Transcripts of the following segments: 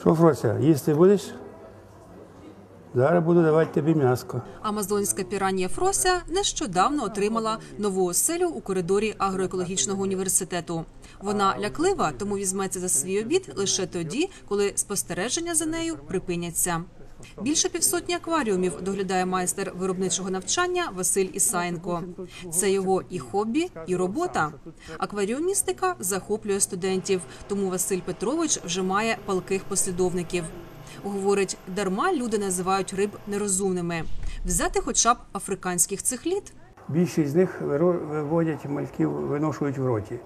Що, Фрося, їсти будеш? Зараз буду давати тобі м'яско. Амазонська піранія Фрося нещодавно отримала нову оселю у коридорі агроекологічного університету. Вона ляклива, тому візьметься за свій обід лише тоді, коли спостереження за нею припиняться. Більше півсотні акваріумів доглядає майстер виробничого навчання Василь Ісаєнко. Це його і хобі, і робота. Акваріумістика захоплює студентів, тому Василь Петрович вже має палких послідовників. Говорить, дарма люди називають риб нерозумними. Взяти хоча б африканських цихліт. Більшість з них виводять мальків, виношують в роті.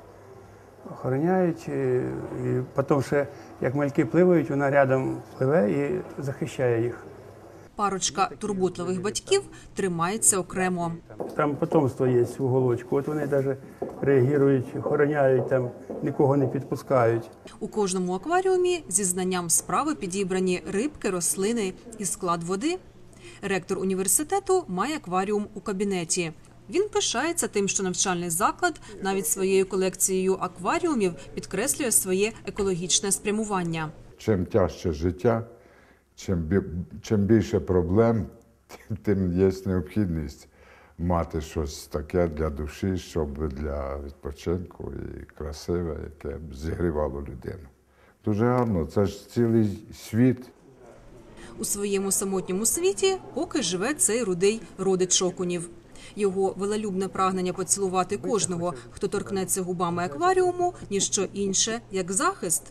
Охороняють, е, і потім ще, як мальки пливають, вона рядом пливе і захищає їх. Парочка турботливих батьків тримається окремо. Там потомство є в уголочку. От вони навіть реагують, охороняють, там нікого не підпускають. У кожному акваріумі зі знанням справи підібрані рибки, рослини і склад води. Ректор університету має акваріум у кабінеті. Він пишається тим, що навчальний заклад навіть своєю колекцією акваріумів підкреслює своє екологічне спрямування. Чим тяжче життя, чим, чим більше проблем, тим є необхідність мати щось таке для душі, щоб для відпочинку і красиве, яке б зігрівало людину. Дуже гарно, це ж цілий світ. У своєму самотньому світі поки живе цей рудий родич окунів. Його велелюбне прагнення поцілувати кожного, хто торкнеться губами акваріуму, ніщо інше, як захист.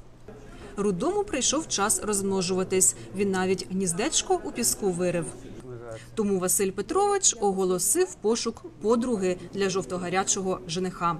Рудому прийшов час розмножуватись. Він навіть гніздечко у піску вирив. Тому Василь Петрович оголосив пошук подруги для жовтогарячого жениха.